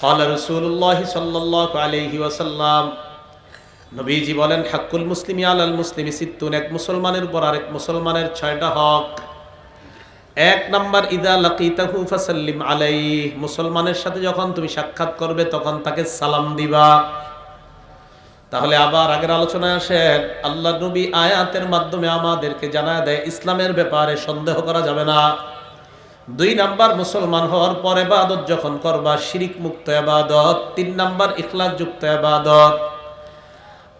قال رسول الله صلى الله عليه وسلم নবীজি বলেন হাক্কুল মুসলিমি আলাল মুসলিমি সিত্তুন এক মুসলমানের উপর আরেক মুসলমানের ছয়টা হক এক নাম্বার ইদা লাকিতাহু ফাসাল্লিম আলাইহি মুসলমানের সাথে যখন তুমি সাক্ষাৎ করবে তখন তাকে সালাম দিবা তাহলে আবার আগের আলোচনায় আসেন আল্লাহ নবী আয়াতের মাধ্যমে আমাদেরকে জানায় দেয় ইসলামের ব্যাপারে সন্দেহ করা যাবে না দুই নাম্বার মুসলমান হওয়ার পর এবাদত যখন করবা শিরিক মুক্ত এবাদত। তিন নাম্বার ইখলাস যুক্ত এবাদত।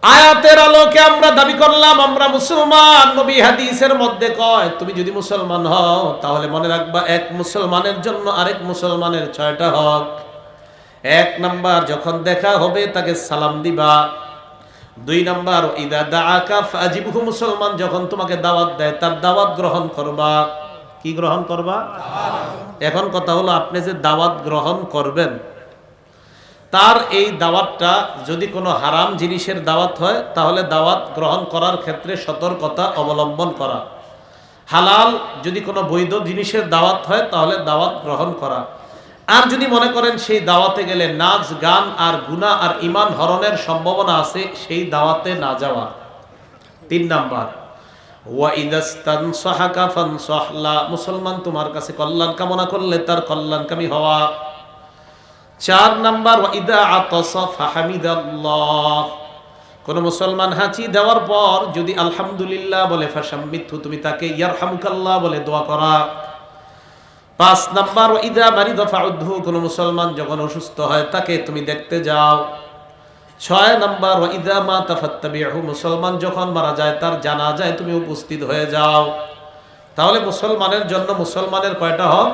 আয়াতের আলোকে আমরা দাবি করলাম, আমরা মুসলমান। নবী হাদিসের মধ্যে কয়, তুমি যদি মুসলমান হও, তাহলে মনে রাখবা এক মুসলমানের জন্য আরেক মুসলমানের ছয়টা হক। এক নাম্বার, যখন দেখা হবে, তাকে সালাম দিবা। দুই নাম্বার, ইদা দা আকাফ ফাজিবহু মুসলমান যখন তোমাকে দাওয়াত দেয়, তার দাওয়াত গ্রহণ করবা। কি গ্রহণ করবা? এখন কথা হলো, আপনি যে দাওয়াত গ্রহণ করবেন, তার এই দাওয়াতটা যদি কোনো হারাম জিনিসের দাওয়াত হয়, তাহলে দাওয়াত গ্রহণ করার ক্ষেত্রে সতর্কতা অবলম্বন করা। হালাল যদি কোনো বৈধ জিনিসের দাওয়াত হয়, তাহলে দাওয়াত গ্রহণ করা। আর যদি মনে করেন সেই দাওয়াতে গেলে নাচ, গান আর গুণা আর ইমান হরণের সম্ভাবনা আছে, সেই দাওয়াতে না যাওয়া। তিন নাম্বার। মুসলমান তোমার কাছে কল্যাণ কামনা করলে তার কল্যাণকামী হওয়া। চার নাম্বার কোন মুসলমান হাঁচি দেওয়ার পর যদি আলহামদুলিল্লাহ বলে ফাসাম্মিথু তুমি তাকে ইয়ারহামুকাল্লাহ বলে দোয়া করা। পাঁচ নাম্বার ইদা মারি দফা উদ্ধু কোন মুসলমান যখন অসুস্থ হয়, তাকে তুমি দেখতে যাও। ছয় নাম্বার ইদা মা তাফাত্তাবিহু মুসলমান যখন মারা যায় তার জানা যায় তুমি উপস্থিত হয়ে যাও তাহলে মুসলমানের জন্য মুসলমানের কয়টা হক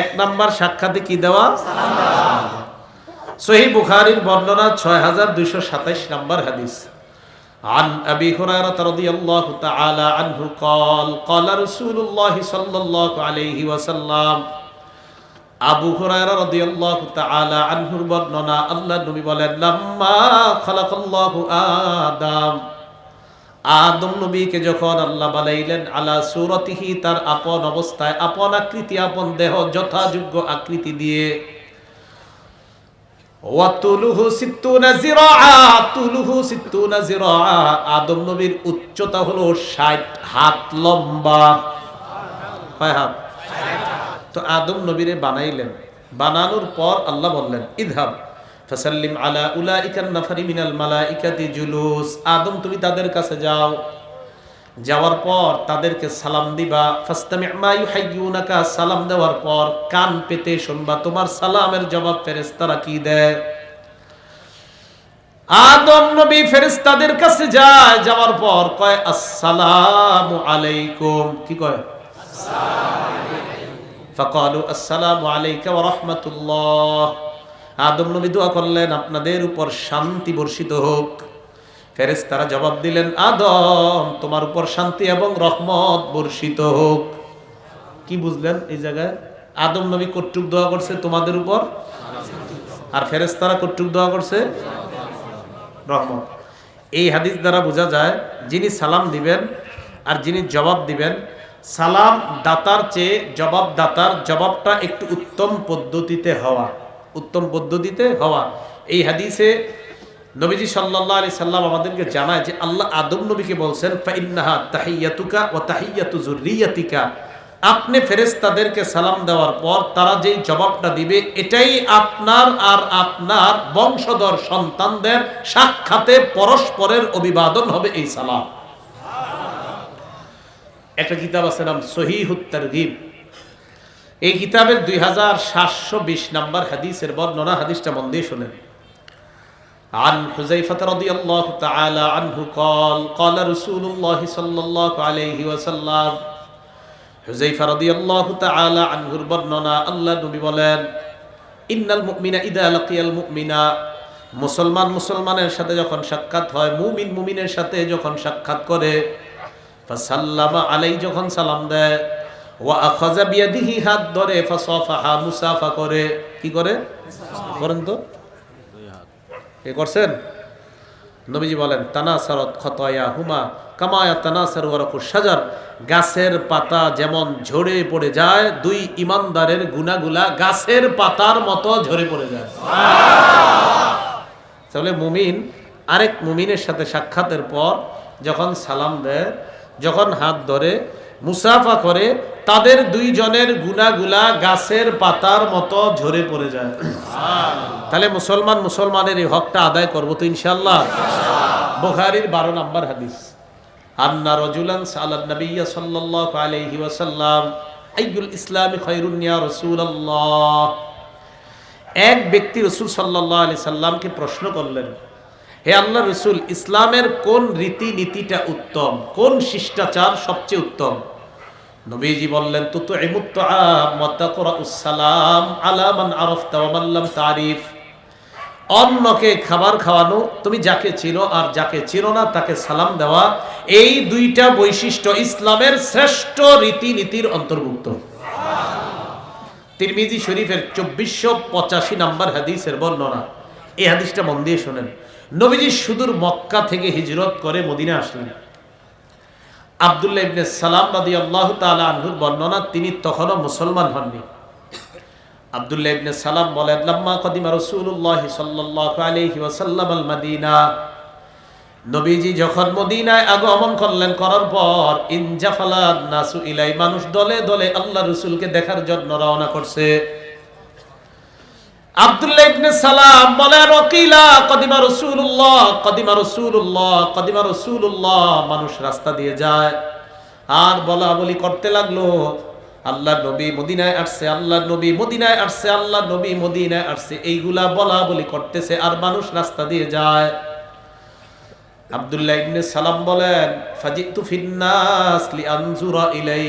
এক নাম্বার সাক্ষাতে কি দেওয়া সহি বুখারীর বর্ণনা ছয় হাজার দুইশো সাতাইশ নাম্বার হাদিস عن أبي هريرة رضي الله تعالى عنه قال قال رسول الله صلى الله عليه وسلم আবু হুরায়রা রাদিয়াল্লাহু তাআলা আনহুর বর্ণনা, আল্লাহ নবী বলেন, লাম্মা খালাকাল্লাহু আদম। আদম নবীকে যখন আল্লাহ বানাইলেন, আলা সুরতিহি তার আপন অবস্থায়, আপন আকৃতি, আপন দেহ, যথাযোগ্য আকৃতি দিয়ে। আদম নবীর উচ্চতা হলো 60 হাত লম্বা। কয় তো আদম নবীরে বানাইলেন। বানানোর পর আল্লাহ বললেন, ইদহাব, ফাসাল্লিম আলা উলাইকান নাফারি মিনাল মালাইকাতি জুলুস। আদম, তুমি তাদের কাছে যাও। যাওয়ার পর তাদেরকে সালাম দিবা। ফাস্তামি মা ইউহাইয়ুনাকা, সালাম দেওয়ার পর কান পেতে শুনবা, তোমার সালামের জবাব ফেরেশতারা কি দেয়? আদম নবী ফেরেশতাদের কাছে যায়, যাওয়ার পর কয়, আসসালামু আলাইকুম। কি কয়? ফাকালু, আসসালামু আলাইকা রাহমাতুল্লাহ। আদম নবী দোয়া করলেন, আপনাদের উপর শান্তি বর্ষিত হোক। ফেরেস তারা জবাব দিলেন, আদম, তোমার উপর শান্তি এবং রহমত বর্ষিত হোক। কি বুঝলেন এই জায়গায়? আদম নবী কর্তৃক দোয়া করছে তোমাদের উপর? আর ফেরেস তারা কর্তৃক দোয়া করছে? রহমত। এই হাদিস দ্বারা বোঝা যায়, যিনি সালাম দিবেন আর যিনি জবাব দিবেন সালাম দাতার চেয়ে জবাব দাতার জবাবটা একটু উত্তম পদ্ধতিতে হওয়া, উত্তম পদ্ধতিতে হওয়া। এই হাদিসে নবীজি সাল্লাহ আলি সাল্লাম আমাদেরকে জানায় যে আল্লাহ আদম নবীকে বলছেন, ফাইন্নাহা তাহিয়াতুকা ও তাহিয়াতু জুরিয়াতিকা আপনি ফেরেশতাদেরকে সালাম দেওয়ার পর তারা যেই জবাবটা দিবে, এটাই আপনার আর আপনার বংশধর সন্তানদের সাক্ষাতে পরস্পরের অভিবাদন হবে এই সালাম। একটা কিতাব আছে নাম সহিহুত তারগিব এই কিতাবের দুই হাজার সাতশো বিশ নাম্বার হাদিসের বর্ণনা হাদিসটা মন দিয়ে শোনেন عن حذيفة رضي الله تعالى عنه قال قال رسول الله صلى الله عليه وسلم حذيفة رضي الله تعالى عنه বর্ণনা আল্লাহ নবী বলেন ইন্নাল মুমিনা ইদা লাকিয়াল মুমিনা মুসলমান মুসলমানের সাথে যখন সাক্ষাৎ হয় মুমিন মুমিনের সাথে যখন সাক্ষাৎ করে ফাসাল্লামা আলাই যখন সালাম দেয়, ওয়া আখাযা বিয়াদিহি, হাত ধরে, ফাসাফাহা, মুসাফা করে। কি করে? করেন তো। এ করছেন? নবীজি বলেন, তানাসারত খতয়া হুমা কামায়া তানাসার ওয়ারকু সাজার গাছের পাতা যেমন ঝরে পড়ে যায়, দুই ইমানদারের গুনাগুলা গাছের পাতার মতো ঝরে পড়ে যায়। তাহলে মুমিন, আরেক মুমিনের সাথে সাক্ষাতের পর যখন সালাম দেয় যখন হাত ধরে মুসাফা করে তাদের দুইজনের গুনাগুলা গাছের পাতার মতো ঝরে পড়ে যায়। তাহলে মুসলমান মুসলমানের এই হকটা আদায় করব তো ইনশাল্লাহ বুখারীর বারো নম্বর হাদিস। আন্না রজুলান সালাদ নবিয়্য সাল্লাল্লাহু আলাইহি ওয়াসাল্লাম আইয়ুল ইসলামি খায়রুন ইয়া এক ব্যক্তি রসুল সাল্লাহ আলি সাল্লামকে প্রশ্ন করলেন হে আল্লাহ রসুল, ইসলামের কোন রীতি নীতিটা উত্তম? কোন শিষ্টাচার সবচেয়ে উত্তম? নবীজি বললেন তু তো সালাম আলামান ওয়ামাল্লাম তারিফ। অন্যকে খাবার খাওয়ানো, তুমি যাকে চিনো আর যাকে চিনো না, তাকে সালাম দেওয়া, এই দুইটা বৈশিষ্ট্য ইসলামের শ্রেষ্ঠ রীতিনীতির অন্তর্ভুক্ত। তিরমিজি শরীফের চব্বিশশো পঁচাশি নাম্বার হাদিসের বর্ণনা। এই হাদিসটা মন দিয়ে শোনেন। নবীজি সুদূর মক্কা থেকে হিজরত করে মদিনা আসলেন। আবদুল্লাহ ইবনে সালাম রাদি আল্লাহ তালা আনহুর বর্ণনা, তিনি তখনও মুসলমান হননি। আবদুল্লাহ ইবনে সালাম বলেন, লাম্মা কদিমা রাসূলুল্লাহ সাল্লাল্লাহু আলাইহি ওয়াসাল্লাম আল মদিনা নবীজি যখন মদিনায় আগমন করলেন, করার পর ইনজাফালাত নাসু ইলাই, মানুষ দলে দলে আল্লাহ রসুলকে দেখার জন্য রওনা করছে। আব্দুল্লাহ ইবনে সালাম বলে রকিলা কদিমা রাসূলুল্লাহ কদিমা রাসূলুল্লাহ কদিমা রাসূলুল্লাহ। মানুষ রাস্তা দিয়ে যায়। আর বলা বলি করতে লাগল, আল্লাহ নবী মদিনায় আসছে, আল্লাহ নবী মদিনায় আসছে, আল্লাহ নবী মদিনায় আসছে। এইগুলা বলা বলি করতেছে আর মানুষ রাস্তা দিয়ে যায়। আব্দুল্লাহ ইবনে সালাম বলেন, ফাজিতু ফিন্নাস লিআনজুরা ইলাই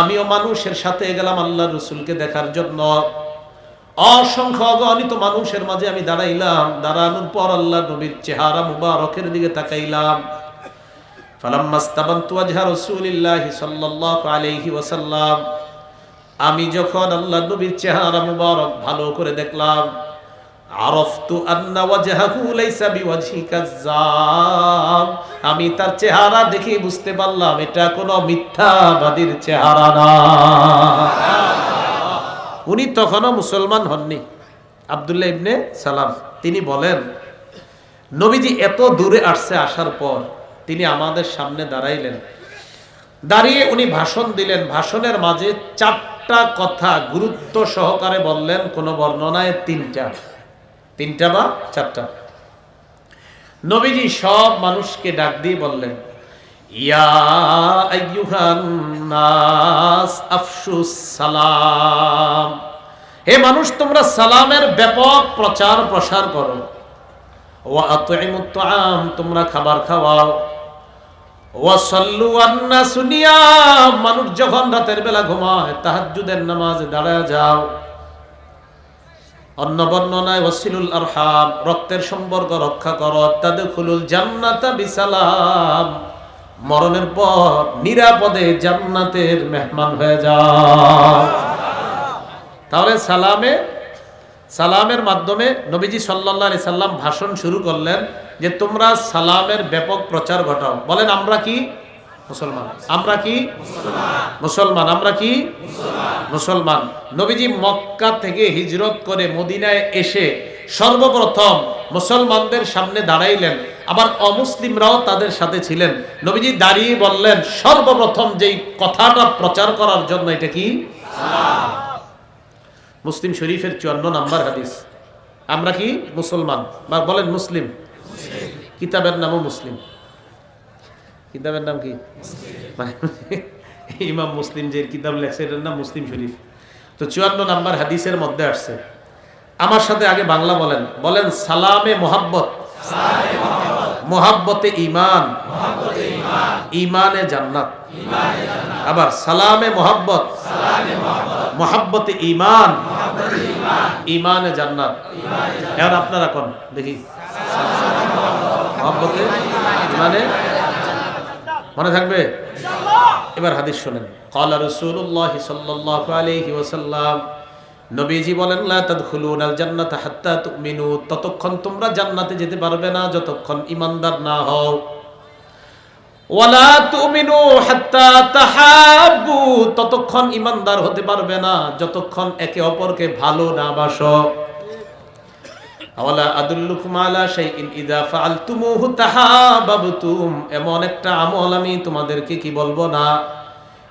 আমিও মানুষের সাথে গেলাম আল্লাহ রসুলকে দেখার জন্য। অসংখ্য অগণিত মানুষের মাঝে আমি দাঁড়াইলাম। দাঁড়ানোর পর আল্লাহ নবীর চেহারা মুবারকের দিকে তাকাইলাম। আমি যখন আল্লাহ নবীর চেহারা মুবারক ভালো করে দেখলাম আমি তার চেহারা দেখে বুঝতে পারলাম, এটা কোনো মিথ্যাবাদীর চেহারা না। উনি তখনও মুসলমান হননি। আবদুল্লাহ ইবনে সালাম, তিনি বলেন, নবীজি এত দূরে আসছে আসার পর তিনি আমাদের সামনে দাঁড়াইলেন। দাঁড়িয়ে উনি ভাষণ দিলেন। ভাষণের মাঝে চারটা কথা গুরুত্ব সহকারে বললেন, কোন বর্ণনায় তিনটা। তিনটা বা চারটা। নবীজি সব মানুষকে ডাক দিয়ে বললেন হে মানুষ, তোমরা সালামের ব্যাপক প্রচার প্রসার করো। তোমরা খাবার খাওয়াও। মানুষ যখন রাতের বেলা ঘুমায়, তাহাজ্জুদের নামাজে দাঁড়ায় যাও। অন্য বর্ণনায় ওয়াসিলুল আরহাম, রক্তের সম্পর্ক রক্ষা করো। তাদের খুলুল জান্নাতা বিসালাম। মরণের পর নিরাপদে জান্নাতের মেহমান হয়ে যাও তাহলে সালামে, সালামের মাধ্যমে নবীজি সাল্লাহ সাল্লাম ভাষণ শুরু করলেন যে, তোমরা সালামের ব্যাপক প্রচার ঘটাও। বলেন, আমরা কি? মুসলমান। আমরা কি? মুসলমান। আমরা কি? মুসলমান। নবীজি মক্কা থেকে হিজরত করে মদিনায় এসে সর্বপ্রথম মুসলমানদের সামনে দাঁড়াইলেন। আবার অমুসলিমরাও তাদের সাথে ছিলেন। নবীজি দাঁড়িয়ে বললেন, সর্বপ্রথম যেই কথাটা প্রচার করার জন্য এটা কি? মুসলিম শরীফের চুয়ান্ন নাম্বার হাদিস। আমরা কি? মুসলমান। বা বলেন মুসলিম। কিতাবের নামও মুসলিম। কিতাবের নাম কি? মানে ইমাম মুসলিম যে কিতাব লেখছে, এটার নাম মুসলিম শরীফ। তো চুয়ান্ন নাম্বার হাদিসের মধ্যে আসছে। আমার সাথে আগে বাংলা বলেন। বলেন সালামে মোহাব্বত। মোহাব্বতে ইমান ইমানে জান্নাত। আবার সালামে মোহাব্বত। মোহাব্বতে ইমান ইমানে জান্নাত। এখন আপনারা কোন? দেখি। মহাব্বতে ইমানে মনে থাকবে? এবার হাদিস শোনেন। কলা রসুল্লাহ সাল্লাহ আলহি ওসাল্লাম নবীজি বলেন, লা হাত্তা তুমিনু। ততক্ষণ তোমরা জান্নাতে যেতে পারবে না যতক্ষণ ইমানদার না হও। ততক্ষণ ইমানদার হতে পারবে না যতক্ষণ একে অপরকে ভালো না বাসো। এমন একটা আমল আমি তোমাদেরকে কি বলব না।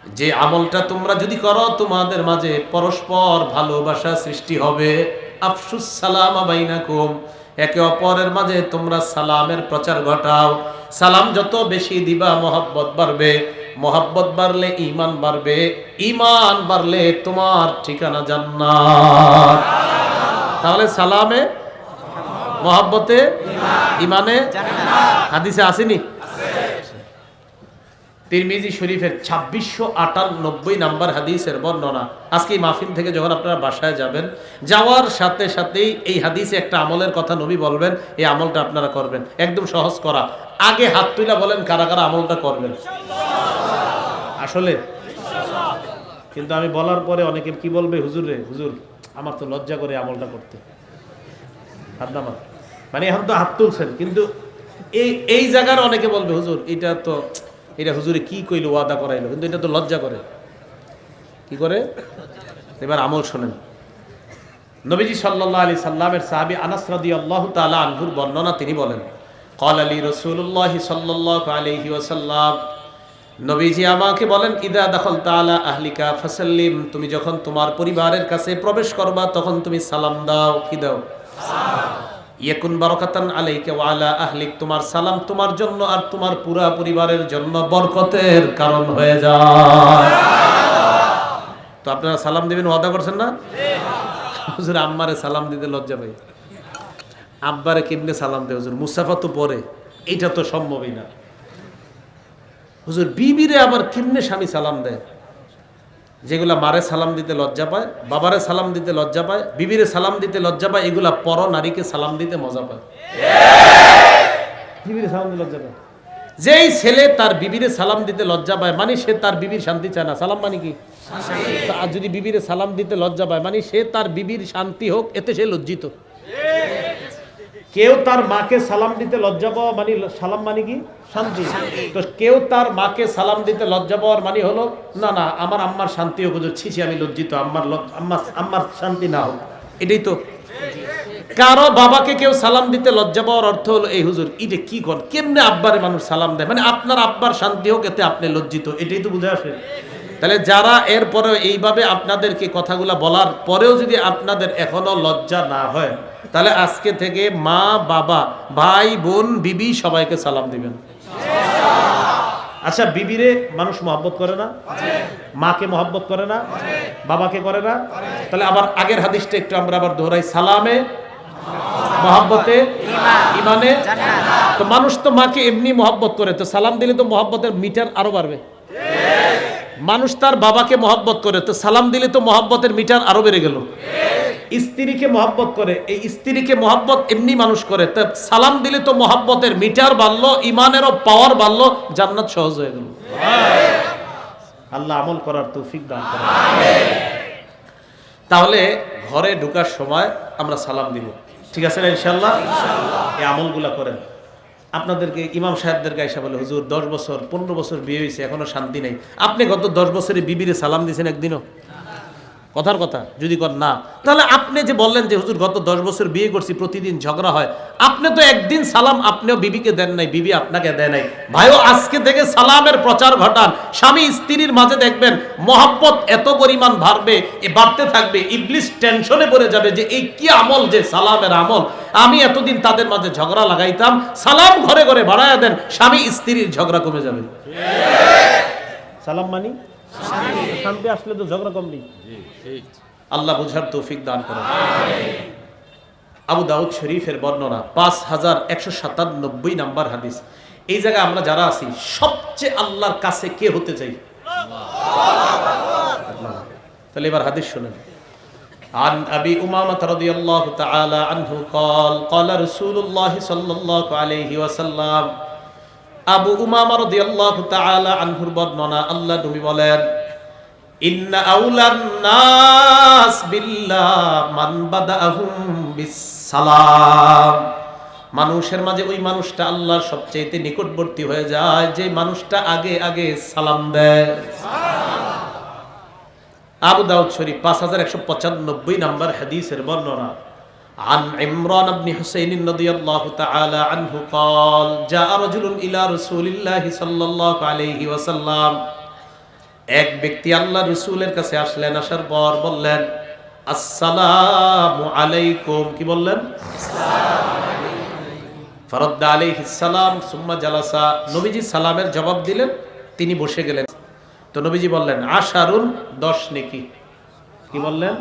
যে আমলটা তোমরা যদি করো, তোমাদের মাঝে পরস্পর ভালোবাসা সৃষ্টি হবে। আফসুস সালাম বাইনাকুম। একে অপরের মাঝে তোমরা সালামের প্রচার ঘটাও। সালাম যত বেশি দিবা, মহব্বত বাড়বে। মহব্বত বাড়লে ইমান বাড়বে। ইমান বাড়লে তোমার ঠিকানা জান্নাত। তাহলে সালামে, মহব্বতে ইমানে হাদিসে আসেনি? তিরমিজি শরীফের ছাব্বিশশো আটানব্বই নাম্বার হাদিসের বর্ণনা। আজকে এই মাহফিল থেকে যখন আপনারা বাসায় যাবেন, যাওয়ার সাথে সাথেই এই হাদিসে একটা আমলের কথা নবী বলবেন, এই আমলটা আপনারা করবেন। একদম সহজ করা। আগে হাত তুলা বলেন, কারা কারা আমলটা করবেন। আসলে, কিন্তু আমি বলার পরে অনেকে কি বলবে, হুজুর রে, হুজুর, আমার তো লজ্জা করে আমলটা করতে। হাত মানে এখন তো হাত তুলছেন, কিন্তু এই এই জায়গার অনেকে বলবে, হুজুর, এটা তো এটা হুজুরে কি কইলো, ওয়াদা করাইলো, কিন্তু এটা তো লজ্জা করে। কি করে? এবার আমল শোনেন। নবীজি সাল্লাহ আলী সাল্লামের সাহাবি আনাস রাদি আল্লাহ তালা আনহুর বর্ণনা তিনি বলেন কল আলী রসুল্লাহ সাল্লাহ আলহি ওসাল্লাম নবীজি আমাকে বলেন, ইদা দখল তালা আহলিকা ফাসাল্লিম, তুমি যখন তোমার পরিবারের কাছে প্রবেশ করবা, তখন তুমি সালাম দাও। কি দাও? ইয়েকুন বারকাতান আলাইকা ওয়া আলা আহলিক, তোমার সালাম তোমার জন্য আর তোমার পুরা পরিবারের জন্য বরকতের কারণ হয়ে যায়। তো আপনারা সালাম দিবেন, ওয়াদা করছেন না? হুজুর, আম্মারে সালাম দিতে লজ্জা পাই। আব্বারে কেমনে সালাম দেয়, হুজুর মুসাফা তো পরে এটা তো সম্ভবই না। হুজুর, বিবিরে আবার কেমনে স্বামী সালাম দেয়। যেগুলা মারে সালাম দিতে লজ্জা পায় বাবারে সালাম দিতে লজ্জা পায় বিবিরে সালাম দিতে লজ্জা পায় এগুলা পর নারীকে সালাম দিতে মজা পায়। বিবিরে সালাম দিতে লজ্জা পায়। যেই ছেলে তার বিবিরে সালাম দিতে লজ্জা পায় মানে সে তার বিবির শান্তি চায় না। সালাম মানে কি? আর যদি বিবিরে সালাম দিতে লজ্জা পায় মানে সে তার বিবির শান্তি হোক এতে সে লজ্জিত। কেউ তার মাকে সালাম দিতে লজ্জা পাওয়া মানে সালাম মানে কি? শান্তি। তো কেউ তার মাকে সালাম দিতে লজ্জা পাওয়ার মানে হলো না না আমার আম্মার শান্তি হুজুর ছিছি আমি লজ্জিত আম্মার আম্মার আম্মার শান্তি না হোক। এটাই তো। কারও বাবাকে কেউ সালাম দিতে লজ্জা পাওয়ার অর্থ হলো এই হুজুর এটা কি কর? কেমনে আব্বারে মানুষ সালাম দেয়? মানে আপনার আব্বার শান্তি হোক এতে আপনি লজ্জিত এটাই তো বুঝে আসে। তাহলে যারা এরপরে এইভাবে আপনাদেরকে কথাগুলা বলার পরেও যদি আপনাদের এখনও লজ্জা না হয় তাহলে আজকে থেকে মা, বাবা, ভাই, বোন, বিবি সবাইকে সালাম দিবেন। আচ্ছা বিবিরে মানুষ মহব্বত করে না? মাকে মহব্বত করে না? বাবাকে করে না? তাহলে আবার আগের হাদিসটা একটু আমরা আবার দোহরাই। সালামে, মহব্বতে ইমানে তো মানুষ তো মাকে এমনি মহব্বত করে, তো সালাম দিলে তো মহব্বতের মিটার আরও বাড়বে। মানুষ তার বাবাকে মহব্বত করে, তো সালাম দিলে তো মহব্বতের মিটার আরও বেড়ে গেল। স্ত্রীকে মহব্বত করে, এই স্ত্রীকে মহব্বত এমনি মানুষ করে, তা সালাম দিলে তো মহব্বতের মিটার বাড়লো, ইমানেরও পাওয়ার বাড়লো, জান্নাত সহজ হয়ে গেল। আল্লাহ আমল করার তৌফিক দান করে তাহলে ঘরে ঢোকার সময় আমরা সালাম দিব। ঠিক আছে না ইনশাল্লাহ এই আমলগুলা করেন। আপনাদেরকে, ইমাম সাহেবদেরকে এসে বলে, হুজুর, দশ বছর, পনেরো বছর বিয়ে হয়েছে, এখনও শান্তি নেই। আপনি গত দশ বছরে বিবিরে সালাম দিয়েছেন একদিনও? কথার কথা, যদি কর না। তাহলে আপনি যে বললেন যে, হুজুর, গত দশ বছর বিয়ে করছি, প্রতিদিন ঝগড়া হয়। আপনি তো একদিন সালাম আপনিও বিবিকে দেন নাই, বিবি আপনাকে দেয় নাই। ভাইও আজকে থেকে সালামের প্রচার ঘটান। স্বামী স্ত্রীর মাঝে দেখবেন মহাব্বত এত পরিমাণ বাড়বে, এ বাড়তে থাকবে, ইবলিস টেনশনে পড়ে যাবে যে, এই কি আমল যে সালামের আমল? আমি এতদিন তাদের মাঝে ঝগড়া লাগাইতাম। সালাম ঘরে ঘরে বাড়ায় দেন, স্বামী স্ত্রীর ঝগড়া কমে যাবে। সালাম মানি? শান্তি আসলে তো ঝগড়া কম নেই আল্লাহ বুঝার তৌফিক দান করেন আবু দাউদ শরীফের বর্ণনা পাঁচ হাজার একশো সাতানব্বই নাম্বার হাদিস এই জায়গায় আমরা যারা আছি সবচেয়ে আল্লাহর কাছে কে হতে চাই আল্লাহ। তাহলে এবার হাদিস শুনেন عن أبي أمامة رضي الله تعالى عنه قال قال رسول الله صلى الله عليه وسلم আবু উমামা রাদিয়াল্লাহু তাআলা আনহুর বর্ণনা, আল্লাহ নবী বলেন, ইন্না আউলান নাস বিল্লাহ মান বাদাহুম বিসসালাম। মানুষের মাঝে ওই মানুষটা আল্লাহর সবচেয়ে নিকটবর্তী হয়ে যায়, যে মানুষটা আগে আগে সালাম দেয়। আবু দাউদ শরীফ পাঁচ হাজার একশো পঁচানব্বই নম্বর হাদিসের বর্ণনা। عن عمران بن حسين رضي الله تعالى عنه قال جاء رجل إلى رسول الله صلى الله عليه وسلم এক ব্যক্তি আল্লাহ রসুলের কাছে আসলেন আসার পর বললেন আসসালামু আলাইকুম কি বললেন ফরদ্দা আলাইহিস সালাম সুম্মা জালাসা নবীজি সালামের জবাব দিলেন তিনি বসে গেলেন তো নবীজি বললেন আশারুন দশ নেকি কি বললেন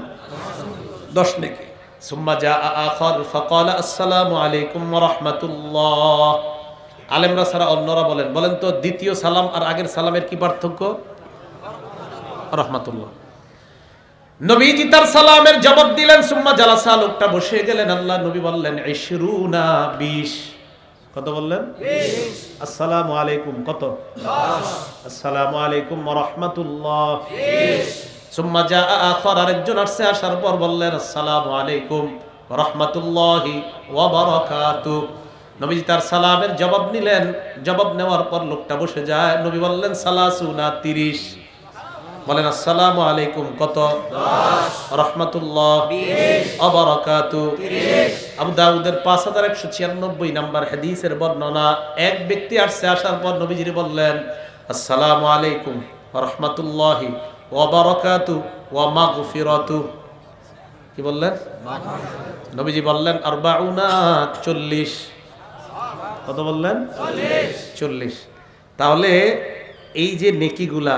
দশ নেকি সুম্মা জা আখর ফকাল আসসালামু আলাইকুম ওয়া রাহমাতুল্লাহ। আলেমরা ছাড়া অন্যরা বলেন বলেন তো দ্বিতীয় সালাম আর আগের সালামের কি পার্থক্য? রহমাতুল্লাহ। নবীজি তার সালামের জবাব দিলেন সুম্মা জালাসা লোকটা বসে গেলেন আল্লাহ নবী বললেন ইশরুনা বিশ। কত বললেন? আসসালামু আলাইকুম। কত? আসসালামু আলাইকুম রাহমাতুল্লাহ। সুম্মা জা আখর, আরেকজন আসছে, আসার পর বললেন, আসসালামু আলাইকুম রাহমাতুল্লাহি ওয়া বারাকাতু। নবীজি তার সালামের জবাব নিলেন। জবাব নেওয়ার পর লোকটা বসে যায়। নবী বললেন, সালাসুনা তিরিশ। বলেন, আসসালামু আলাইকুম। কত? রহমতুল্লাহ অবরাকাতু আবু দাউদের পাঁচ হাজার একশো ছিয়ানব্বই নাম্বার হাদিসের বর্ণনা, এক ব্যক্তি আসছে, আসার পর নবীজি বললেন, আসসালামু আলাইকুম রহমতুল্লাহি কি বললেন? নবীজি বললেন, আরবাউনা চল্লিশ। কত বললেন? চল্লিশ। তাহলে এই যে নেকিগুলা,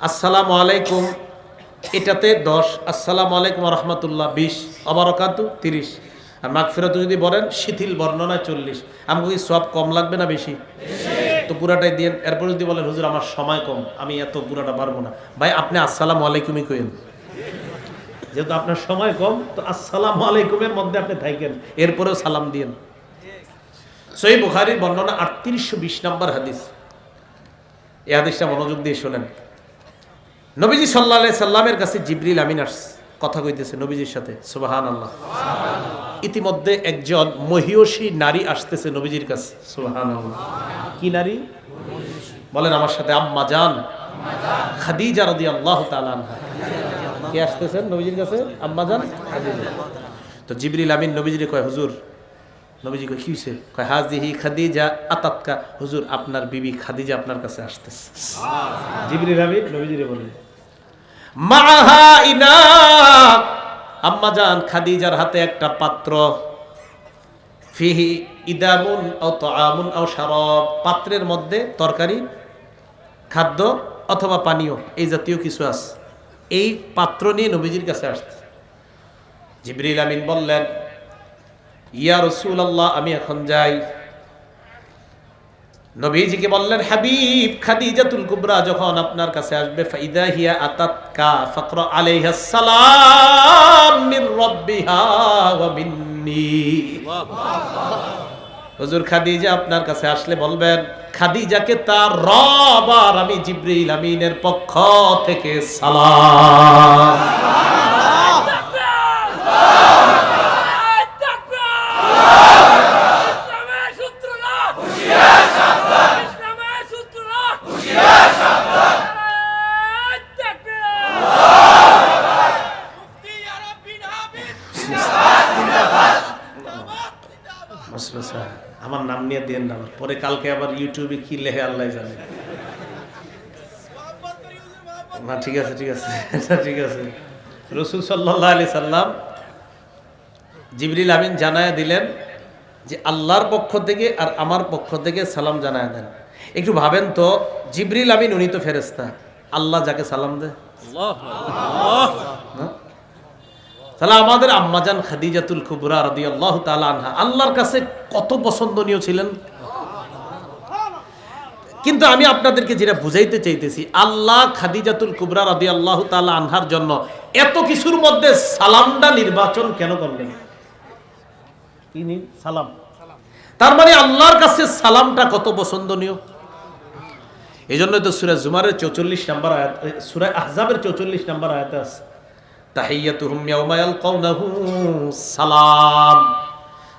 আসসালামু আলাইকুম, এটাতে দশ, আসসালামু আলাইকুম রহমতুল্লাহ বিশ অবরকাতু তিরিশ। আর মাঘ মাগফিরাতু যদি বলেন, শিথিল বর্ণনা চল্লিশ। আমাকে সব কম লাগবে না বেশি? তো পুরাটাই দিয়ে এরপর যদি বলেন, হুজুর, আমার সময় কম, আমি এত পুরাটা পারব না। ভাই, আপনি আসসালামু আলাইকুমই কইন। যেহেতু আপনার সময় কম, তো আসসালামু আলাইকুমের মধ্যে আপনি থাকেন। এরপরেও সালাম দিয়েন। সই বুখারির বর্ণনা আটত্রিশশো বিশ নম্বর হাদিস। এই হাদিসটা মনোযোগ দিয়ে শোনেন। নবীজি সাল্লাহ সাল্লামের কাছে জিবরিল আমিন আস কথা কইতেছে নবীজির সাথে। সুবাহান আল্লাহ ইতিমধ্যে একজন মহিয়সী নারী আসতেছে নবীজির কাছে। কি নারী? বলেন আমার সাথে আম্মা জান। খাদিজা রদি আল্লাহ কে আসতেছেন নবীজির কাছে? আম্মা খাদিজা। তো জিবরিল আমিন নবীজিরে কয় হুজুর। নবীজি কয় কি হয়েছে কয় হাজিহি খাদিজা আতাতকা। হুজুর আপনার বিবি খাদিজা আপনার কাছে আসতেছে। জিবরিল আমিন নবীজিরে বলেন মাহা ইনা আম্মা জান খাদিজার হাতে একটা পাত্র। ফিহি ইদামুন ও তামুন ও শারব। পাত্রের মধ্যে তরকারি, খাদ্য অথবা পানীয়, এই জাতীয় কিছু আছে। এই পাত্র নিয়ে নবীজির কাছে আসতে জিবরিল আমিন বললেন, ইয়া রসুল আল্লাহ আমি এখন যাই। নবীজিকে বললেন, হাবিব, খাদিজাতুল কুবরা যখন আপনার কাছে আসবে, ফাইদা হিয়া আতাতকা ফাকর আলাইহা সালাম মির রাব্বিহা ওয়া মিন্নি। হুজুর খাদিজা আপনার কাছে আসলে বলবেন, খাদিজাকে তার রব আর আমি জিবরিল আমিনের পক্ষ থেকে সালাম মাসমাসা, আমার নাম নিয়ে দেন না পরে কালকে আবার ইউটিউবে কি লেহে আল্লাহ জানে। না, ঠিক আছে ঠিক আছে ঠিক আছে। রসুল সাল্লাহ আলি সাল্লাম জিবরিল আমিন জানায় দিলেন যে আল্লাহর পক্ষ থেকে আর আমার পক্ষ থেকে সালাম জানায় দেন। একটু ভাবেন তো, জিবরিল আমিন উনি তো ফেরেস্তা আল্লাহ যাকে সালাম দেয়? তাহলে আমাদের আম্মাজান খাদিজাতুল কুবরা রাদিয়াল্লাহু তাআলা আনহা, আল্লাহর কাছে কত পছন্দনীয় ছিলেন? কিন্তু আমি আপনাদেরকে যেটা বুঝাইতে চাইতেছি, আল্লাহ খাদিজাতুল কুবরা রাদিয়াল্লাহু তাআলা আনহার জন্য এত কিছুর মধ্যে সালামটা নির্বাচন কেন করলেন? কি নি- সালাম। তার মানে আল্লাহর কাছে সালামটা কত পছন্দনীয়? এই জন্যই তো সুরা জুমারের চৌচল্লিশ নাম্বার আয়াত সুরা আহজাবের চৌচল্লিশ নাম্বার আয়াত আছে, তাহিয়াতুহুম ইয়াউমা সালাম।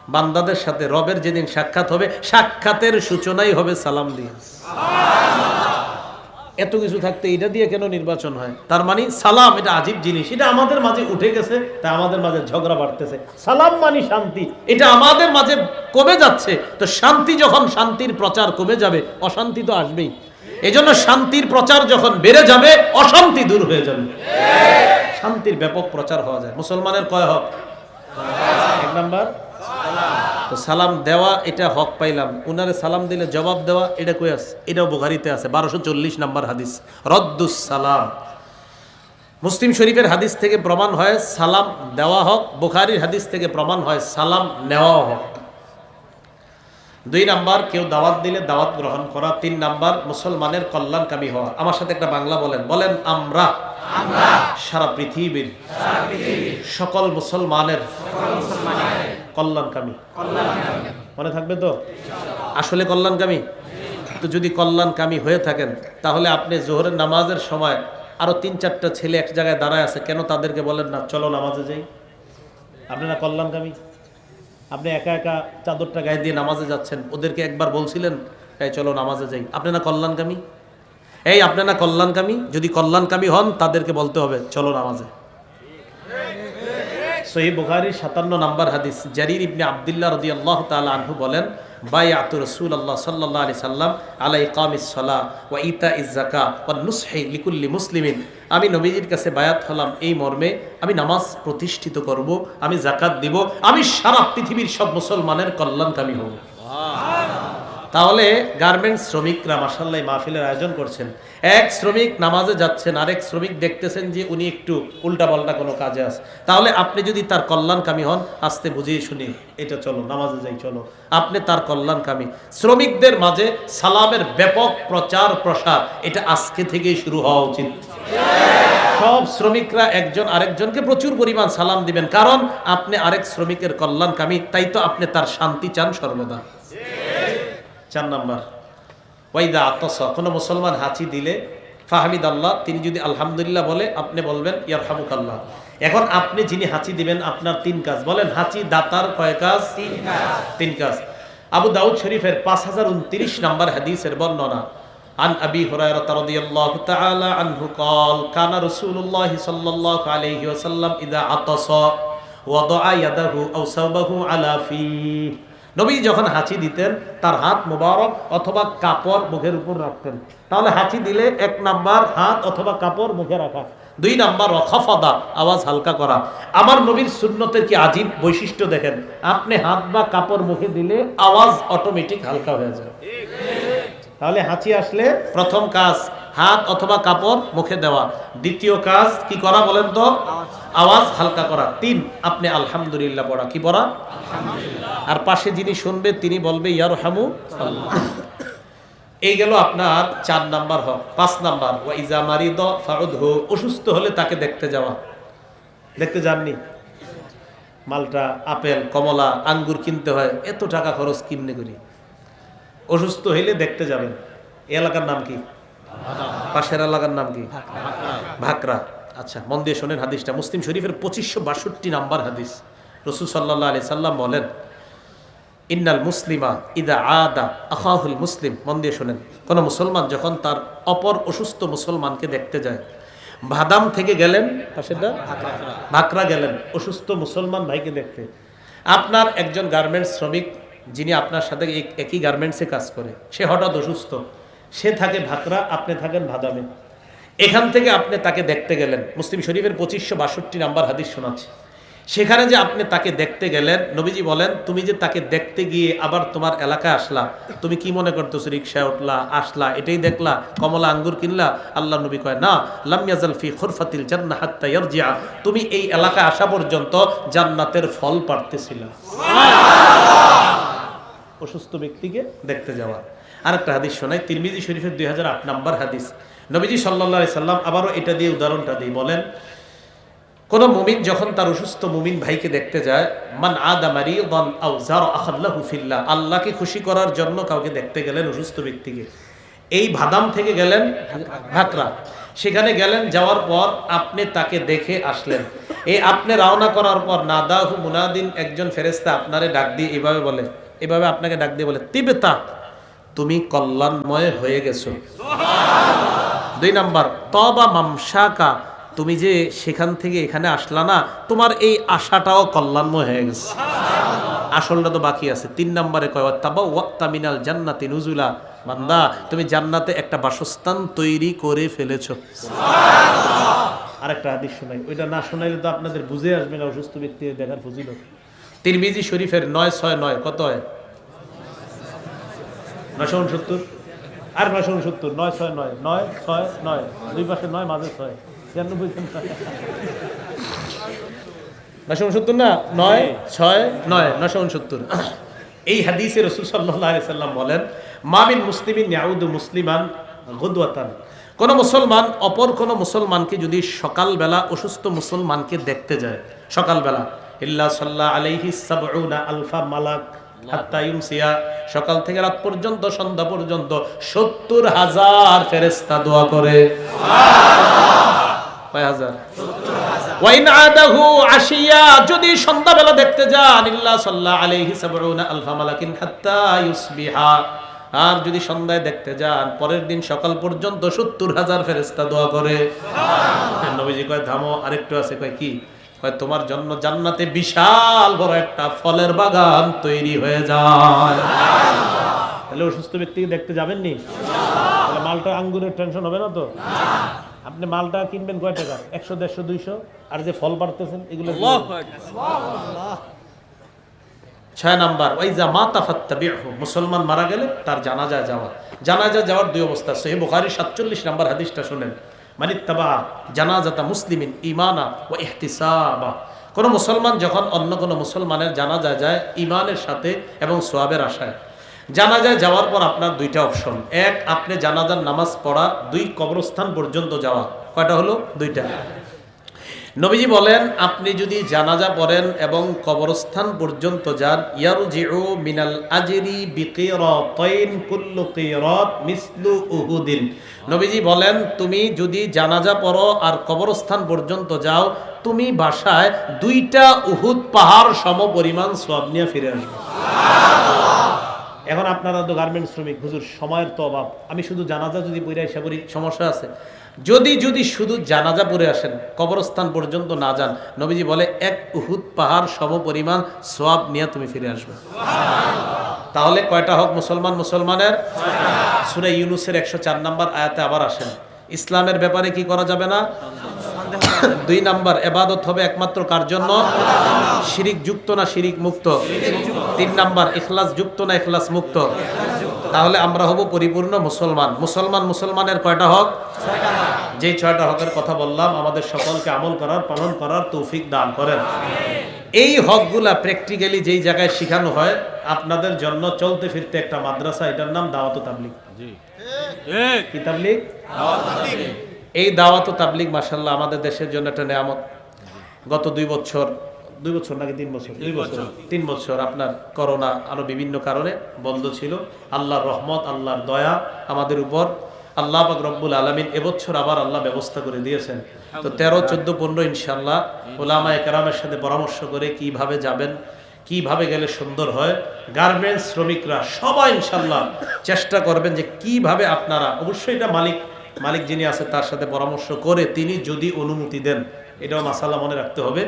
বান্দাদের সাথে রবের যেদিন সাক্ষাৎ হবে, সাক্ষাতের সূচনাই হবে সালাম দিয়ে। এত কিছু থাকতে এটা দিয়ে কেন নির্বাচন হয়? তার মানে সালাম এটা আজীব জিনিস। এটা আমাদের মাঝে উঠে গেছে, তা আমাদের মাঝে ঝগড়া বাড়তেছে। সালাম মানে শান্তি। এটা আমাদের মাঝে কমে যাচ্ছে। তো শান্তি যখন শান্তির প্রচার কমে যাবে, অশান্তি তো আসবেই। এজন্য শান্তির প্রচার যখন বেড়ে যাবে, অশান্তি দূর হয়ে যাবে। শান্তির ব্যাপক প্রচার হওয়া যায়। মুসলমানের কয় হক? এক নাম্বার তো সালাম দেওয়া এটা হক পাইলাম। উনারে সালাম দিলে জবাব দেওয়া এটা কই আছে? এটাও বুখারিতে আছে বারোশো চল্লিশ নাম্বার হাদিস। রদ্দুস সালাম। মুসলিম শরীফের হাদিস থেকে প্রমাণ হয় সালাম দেওয়া হক। বুখারির হাদিস থেকে প্রমাণ হয় সালাম নেওয়া হক। দুই নাম্বার কেউ দাওয়াত দিলে দাওয়াত গ্রহণ করা। তিন নাম্বার মুসলমানের কল্যাণকামী হওয়া। আমার সাথে একটা বাংলা বলেন। বলেন আমরা। সারা পৃথিবীর। সকল মুসলমানের। কল্যাণকামী। মনে থাকবে তো? আসলে কল্যাণকামী? তো যদি কল্যাণকামী হয়ে থাকেন তাহলে আপনি জোহরের নামাজের সময় আরও তিন চারটা ছেলে এক জায়গায় দাঁড়ায় আছে কেন তাদেরকে বলেন না চলো নামাজে যাই আপনি না কল্যাণকামী? আপনি একা একা চাদরটা গায়ে দিয়ে নামাজে যাচ্ছেন ওদেরকে একবার বলছিলেন এই চলো নামাজে যাই আপনি না কল্যাণকামী? এই আপনি না কল্যাণকামী? যদি কল্যাণকামী হন তাদেরকে বলতে হবে চলো নামাজে সহি বুখারির সাতান্ন নম্বর হাদিস। জারির ইবনে আবদুল্লাহ রদি আল্লাহ তালা আনহু বলেন বাই আতু রসুল আল্লাহ সাল্লাহ আলি সাল্লাম আলাই কাম ইসলা ও ইতা ইজাকা ও নুসহে লিকুল্লি মুসলিমিন। আমি নবীজির কাছে বায়াত হলাম এই মর্মে, আমি নামাজ প্রতিষ্ঠিত করব, আমি জাকাত দিব, আমি সারা পৃথিবীর সব মুসলমানের কল্যাণকামী হব। তাহলে গার্মেন্টস শ্রমিকরা মাসাল্লাহ মাহফিলের আয়োজন করছেন। এক শ্রমিক নামাজে যাচ্ছেন, আরেক শ্রমিক দেখতেছেন যে উনি একটু উল্টাপাল্টা কোনো কাজে আছে। তাহলে আপনি যদি তার কল্যাণকামী হন, আস্তে বুঝিয়ে শুনি, এটা চলো, নামাজে যাই, চলো। আপনি তার কল্যাণকামী। শ্রমিকদের মাঝে সালামের ব্যাপক প্রচার প্রসার, এটা আজকে থেকেই শুরু হওয়া উচিত। সব শ্রমিকরা একজন আরেকজনকে প্রচুর পরিমাণ সালাম দিবেন, কারণ আপনি আরেক শ্রমিকের কল্যাণকামী, তাই তো আপনি তার শান্তি চান সর্বদা। চার নাম্বার ওয়াইদা আত্মস কোনো মুসলমান হাঁচি দিলে ফাহমিদ আল্লাহ তিনি যদি আলহামদুলিল্লাহ বলে আপনি বলবেন ইয়ার হামুক আল্লাহ এখন আপনি যিনি হাঁচি দিবেন আপনার তিন কাজ বলেন হাঁচি দাতার কয় কাজ তিন কাজ আবু দাউদ শরীফের পাঁচ হাজার উনত্রিশ নাম্বার হাদিসের বর্ণনা عن أبي هريرة رضي الله تعالى عنه قال كان رسول الله صلى الله عليه وسلم إذا عطس وضع يده أو ثوبه على فيه নবী যখন হাঁচি দিতেন, তার হাত মোবারক অথবা কাপড় মুখের উপর রাখতেন। তাহলে হাঁচি দিলে এক নাম্বার হাত অথবা কাপড় মুখে রাখা। দুই নাম্বার, রখফদা, আওয়াজ হালকা করা। আমার নবীর সুন্নতের কি আজীব বৈশিষ্ট্য দেখেন? আপনি হাত বা কাপড় মুখে দিলে আওয়াজ অটোমেটিক হালকা হয়ে যায়। তাহলে হাঁচি আসলে প্রথম কাজ হাত অথবা কাপড় মুখে দেওয়া। দ্বিতীয় কাজ কি করা বলেন তো? আওয়াজ। হালকা করা। তিন আপনি আলহামদুলিল্লাহ পড়া। কি পড়া? আর পাশে যিনি শুনবে তিনি বলবে ইয়ার হামু এই গেল আপনার চার নাম্বার হক। পাঁচ নাম্বার ওয়া ইজা মারিদ ফাউদহু। অসুস্থ হলে তাকে দেখতে যাওয়া। দেখতে যাননি? মালটা আপেল কমলা আঙ্গুর কিনতে হয়। এত টাকা খরচ কিমনে করি? অসুস্থ হইলে দেখতে যাবেন। এলাকার নাম কি? পাশের এলাকার নাম কি? ভাকরা। আচ্ছা মন দিয়ে শোনেন হাদিসটা। মুসলিম শরীফের পঁচিশশো বাষট্টি নাম্বার হাদিস। রসুল সাল্লাহ আলি সাল্লাম বলেন ইন্নাল মুসলিমা ইদা আদা আখাহুল মুসলিম। মন দিয়ে শোনেন কোন মুসলমান যখন তার অপর অসুস্থ মুসলমানকে দেখতে যায় বাদাম থেকে গেলেন পাশেরটা ভাকরা। গেলেন অসুস্থ মুসলমান ভাইকে দেখতে। আপনার একজন গার্মেন্টস শ্রমিক যিনি আপনার সাথে এক- একই গার্মেন্টসে কাজ করে সে হঠাৎ অসুস্থ। সে থাকে ভাকরা আপনি থাকেন ভাদামে। এখান থেকে আপনি তাকে দেখতে গেলেন। মুসলিম শরীফের পঁচিশশো বাষট্টি নাম্বার হাদিস শোনাচ্ছে। সেখানে যে আপনি তাকে দেখতে গেলেন, নবীজি বলেন, তুমি যে তাকে দেখতে গিয়ে আবার তোমার এলাকায় আসলা, তুমি কি মনে করতেছো রিক্সায় উঠলা, আসলা, এটাই দেখলা, কমলা আঙ্গুর কিনলা? আল্লাহ নবী কয়, না লামিয়াজাল খুরফাতিল ইয়ারজিআ। তুমি এই এলাকায় আসা পর্যন্ত জান্নাতের ফল পারতেছিলা অসুস্থ ব্যক্তিকে দেখতে যাওয়া। আরেকটা হাদিস শোনাই, তিরমিজি শরীফের দুই হাজার আট নম্বর হাদিস। নবীজি সাল্লাহ সাল্লাম আবারও এটা দিয়ে উদাহরণটা দিই বলেন, কোন মুমিন যখন তার অসুস্থ মুমিন ভাইকে দেখতে যায়, মান আদা মারিদান আও জার আখাল্লাহু ফিল্লাহ, আল্লাহকে খুশি করার জন্য কাউকে দেখতে গেলেন অসুস্থ ব্যক্তিকে। এই ভাদাম থেকে গেলেন ভাকরা সেখানে গেলেন, যাওয়ার পর আপনি তাকে দেখে আসলেন। এই আপনি রওনা করার পর নাদাহু মুনাদিন একজন ফেরেস্তা আপনারে ডাক দিয়ে এভাবে বলে, এভাবে আপনাকে ডাক দিয়ে বলে, তিবেতা তুমি কল্যাণময় হয়ে গেছো। দুই নাম্বার, তবা মামসাকা, তুমি যে সেখান থেকে এখানে আসলা না, তোমার এই আশাটাও কল্যাণময় হয়ে গেছে। আসলটা তো বাকি আছে। তিন নম্বরে কয় তাবা ওয়াক্তা মিনাল জান্নাতি নুজুলা। বান্দা, তুমি জান্নাতে একটা বাসস্থান তৈরি করে ফেলেছো। আরেকটা হাদিস শোনাই। ওইটা না শোনাইলে তো আপনাদের বুঝে আসবে না, অসুস্থ ব্যক্তি দেখার ফজিল তিরমিজি শরীফের নয় ছয় নয়, কত হয়? নয়শো উনসত্তর। আর নয়শো উনসত্তর নয় ছয় নয় নয় ছয় নয় দুই পাশে নয় মাঝে ছয়। ছিয়ানব্বই নয়শো উনসত্তর না? নয় ছয় নয় নয়শো উনসত্তর। এই হাদিসে রসুল সাল্লাহ সাল্লাম বলেন মামিন মুসলিমিন ইয়াউদু মুসলিমান গুদওয়াতান। কোন মুসলমান অপর কোন মুসলমানকে যদি সকালবেলা অসুস্থ মুসলমানকে দেখতে যায় সকালবেলা ইল্লা সাল্লাহ আলাইহি সাবউনা আলফা মালাক। সকাল থেকে রাত পর্যন্ত সন্ধ্যা পর্যন্ত সত্তর হাজার ফেরেস্তা দোয়া করে। কয় হাজার? ওয়াইন আদাহু আশিয়া যদি সন্ধ্যাবেলা দেখতে যান ইল্লা সাল্লাহ আলাইহি সাবউনা আলফা মালাকিন হাত্তা ইউসবিহা। আর যদি সন্ধ্যায় দেখতে যান পরের দিন সকাল পর্যন্ত সত্তর হাজার ফেরেস্তা দোয়া করে। নবীজি কয় ধামো আরেকটু আছে কয় কি? কয় তোমার জন্য জান্নাতে বিশাল বড় একটা ফলের বাগান তৈরি হয়ে যায়। তাহলে অসুস্থ ব্যক্তিকে দেখতে যাবেননি? তাহলে মালটা আঙ্গুরের টেনশন হবে না তো? আপনি মালটা কিনবেন কয় টাকা? একশো দেড়শো দুইশো? আর যে ফল পারতেছেন এগুলো ছয় নাম্বার ওই যা মা তাফাত্তাবিহু মুসলমান মারা গেলে তার জানাজা যাওয়া। জানাজা যাওয়ার দুই অবস্থা সহি বুখারী সাতচল্লিশ নাম্বার হাদিসটা শুনেন। মানিত্তাবা জানাজাতা মুসলিমিন ইমানা ও ইহতিসাবা। কোনো মুসলমান যখন অন্য কোনো মুসলমানের জানাজা যায় ইমানের সাথে এবং সোয়াবের আশায়। জানাজায় যাওয়ার পর আপনার দুইটা অপশন। এক, আপনি জানাজার নামাজ পড়া দুই কবরস্থান পর্যন্ত যাওয়া। কয়টা হলো? দুইটা। নবীজি বলেন, আপনি যদি জানাজা পড়েন এবং কবরস্থান পর্যন্ত যান, ইয়ারজিউ মিনাল আজরি বিকিরাতাইন কুল্লু কিরাত মিসলু উহুদিন। নবীজি বলেন, তুমি যদি জানাজা পড়ো আর কবরস্থান পর্যন্ত যাও, তুমি বাসায় দুইটা উহুদ পাহাড় সম পরিমাণ সওয়াব নিয়ে ফিরে আসবে। এখন আপনারা তো গার্মেন্টস শ্রমিক, হুজুর, সময়ের তো অভাব। আমি শুধু জানাজা যদি এসে পড়ি, সমস্যা আছে? যদি যদি শুধু জানাজা পড়ে আসেন, কবরস্থান পর্যন্ত না যান, নবীজি বলে, এক উহুদ পাহাড় সম পরিমাণ সোয়াব নিয়ে তুমি ফিরে আসবে। তাহলে কয়টা হোক মুসলমান মুসলমানের? সুরে ইউনুসের একশো চার নাম্বার আয়াতে আবার আসেন। ইসলামের ব্যাপারে কি করা যাবে না? দুই নাম্বার, এবাদত হবে একমাত্র কার জন্য? শিরিক যুক্ত না শিরিক মুক্ত? তিন নাম্বার, ইখলাস যুক্ত না এখলাস মুক্ত? তাহলে আমরা হব পরিপূর্ণ মুসলমান। মুসলমান মুসলমানের কয়টা হক? যেই ছয়টা হকের কথা বললাম আমাদের সকলকে আমল করার পালন করার তৌফিক দান করেন। এই হকগুলা প্র্যাকটিক্যালি যেই জায়গায় শেখানো হয় আপনাদের জন্য চলতে ফিরতে একটা মাদ্রাসা এটার নাম দাওয়াত তাবলিক কি তাবলিগ? এই দাওয়াত তাবলিক মাসাল্লাহ আমাদের দেশের জন্য একটা নেয়ামত। গত দুই বছর দুই বছর নাকি তিন বছর? দুই বছর। তিন বছর আপনার করোনা আরও বিভিন্ন কারণে বন্ধ ছিল। আল্লাহর রহমত আল্লাহর দয়া আমাদের উপর আল্লাহ পাক রব্বুল আলমিন এবছর আবার আল্লাহ ব্যবস্থা করে দিয়েছেন। তো তেরো, চোদ্দ, পনেরো ইনশাল্লাহ ওলামা একরামের সাথে পরামর্শ করে কীভাবে যাবেন, কীভাবে গেলে সুন্দর হয়, গার্মেন্টস শ্রমিকরা সবাই ইনশাল্লাহ চেষ্টা করবেন যে কীভাবে আপনারা, অবশ্যই এটা মালিক মালিক যিনি আছে তার সাথে পরামর্শ করে তিনি যদি অনুমতি দেন। এটাও মাসাল্লাহ মনে রাখতে হবে।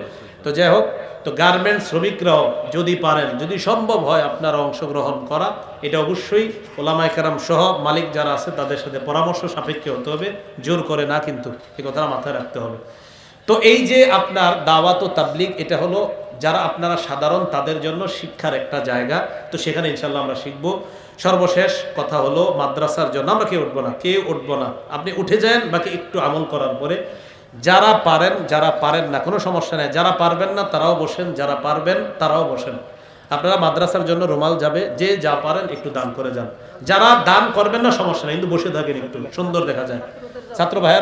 তো যাই হোক, তো গার্মেন্ট শ্রমিকরাও যদি পারেন, যদি সম্ভব হয় আপনারা অংশগ্রহণ করা, এটা অবশ্যই ওলামাই কারাম সহ মালিক যারা আছে তাদের সাথে পরামর্শ সাপেক্ষে হতে হবে, জোর করে না কিন্তু এই কথাটা মাথায় রাখতে হবে। তো এই যে আপনার দাওয়াত ও তাবলিগ, এটা হলো যারা আপনারা সাধারণ তাদের জন্য শিক্ষার একটা জায়গা, তো সেখানে ইনশাল্লাহ আমরা শিখব। সর্বশেষ কথা হলো মাদ্রাসার জন্য, আমরা কেউ উঠবো না, কেউ উঠবো না। আপনি উঠে যান, বাকি একটু আমল করার পরে যারা পারেন যারা পারেন না, কোনো সমস্যা নেই। যারা পারবেন না, তারাও বসেন, যারা পারবেন, তারাও বসেন। আপনারা মাদ্রাসার জন্য রুমাল যাবে, যে যা পারেন একটু দান করে যান। যারা দান করবেন না, সমস্যা নেই, কিন্তু বসে থাকেন একটু, সুন্দর দেখা যায়। ছাত্র ভাইয়ের